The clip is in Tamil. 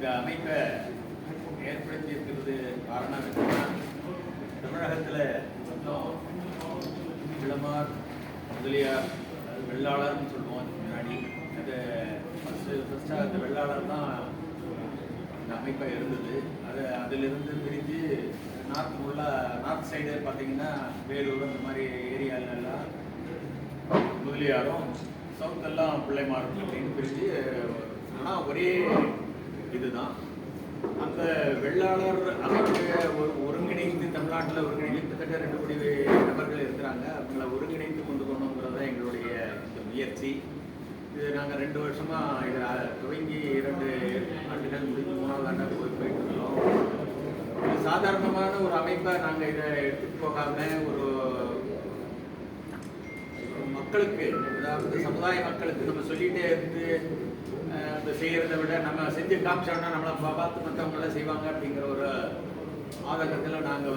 இந்த அமைப்பை ஏற்படுத்தி இருக்கிறது காரணம் என்னன்னா தமிழகத்தில் மொத்தம் இளமார் முதலியார் அது வெள்ளாளர்னு சொல்லுவோம் முன்னாடி. அது ஃபஸ்ட்டு ஃபஸ்ட்டாக அந்த வெள்ளாளர் தான் இந்த அமைப்பாக இருந்தது. அது அதிலிருந்து பிரிஞ்சு நார்த் ஃபுல்லாக நார்த் சைடு பார்த்தீங்கன்னா வேலூர் அந்த மாதிரி ஏரியாலெல்லாம் முதலியாரும் சவுத்தெல்லாம் பிள்ளைமாரும் அப்படின்னு பிரிஞ்சு ஆனால் ஒரே இதுதான். அந்த வெள்ளாளர் அமைப்பை ஒரு ஒருங்கிணைந்து தமிழ்நாட்டில் ஒருங்கிணைந்து கிட்டத்தட்ட ரெண்டு கோடி நபர்கள் இருக்கிறாங்க. அவங்கள ஒருங்கிணைந்து கொண்டு போகணுங்கிறது தான் எங்களுடைய இந்த முயற்சி. இது நாங்கள் ரெண்டு வருஷமாக இதை துவங்கி இரண்டு ஆண்டுகள் முடிஞ்சு மூணாவது ஆண்டாக போய் போயிட்டு இருக்கோம். இது சாதாரணமான ஒரு அமைப்பை நாங்கள் இதை எடுத்துகிட்டு போகாமல் ஒரு மக்களுக்கு அதாவது சமுதாய மக்களுக்கு நம்ம சொல்லிகிட்டே இருந்து செய்கிறத செய்யறதை விட நம்ம செஞ்சு காமிச்சோம்னா நம்மளை பார்த்து மற்றவங்க செய்வாங்க அப்படிங்கிற ஒரு ஆதங்கத்தில் நாங்கள்